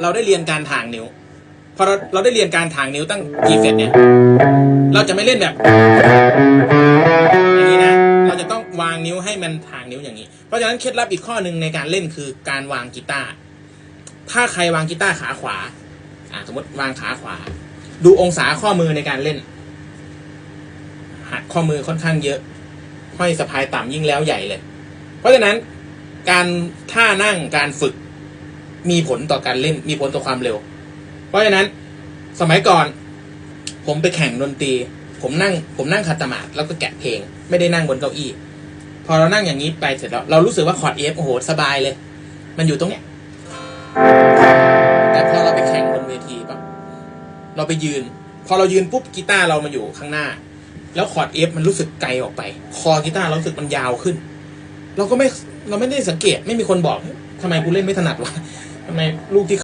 เราได้เรียนการถ่างนิ้วพอเราเราได้เรียนการถ่างนิ้วตั้งกี่เฟสเนี่ย เราจะไม่เล่นแบบอย่างนี้นะ เราจะต้องวางนิ้วให้มันถ่างนิ้วอย่างนี้ เพราะฉะนั้นเคล็ดลับอีกข้อหนึ่งในการเล่นคือการวางกีตาร์ถ้าใครวางกีตาร์ขาขวาอ่าสมมติวางขาขวา ดูองศาข้อมือในการเล่น หักข้อมือค่อนข้างเยอะห้อยสะพายต่ำยิ่งแล้วใหญ่เลย เพราะฉะนั้นการท่านั่งการฝึก มีผลต่อการเล่น มีผลต่อความเร็ว เพราะฉะนั้นสมัยก่อน ผมไปแข่งดนตรี ผมนั่ง ผมนั่งคาตามาดแล้วก็แกะเพลง ไม่ได้นั่งบนเก้าอี้ พอเรานั่งอย่างนี้ไปเสร็จแล้ว เรารู้สึกว่าคอร์ดเอฟโอ้โหสบายเลย มันอยู่ตรงเนี้ย แต่พอเราไปแข่งบนเวทีปั๊บเราไปยืน พอเรายืนปุ๊บกีตาร์เรามาอยู่ข้างหน้า แล้วคอร์ดเอฟมันรู้สึกไกลออกไป คอกีตาร์เรารู้สึกมันยาวขึ้น เราก็ไม่ เราไม่ได้สังเกต ไม่มีคนบอกเฮ้ยทำไมกูเล่นไม่ถนัดวะ ทำไมลูกที่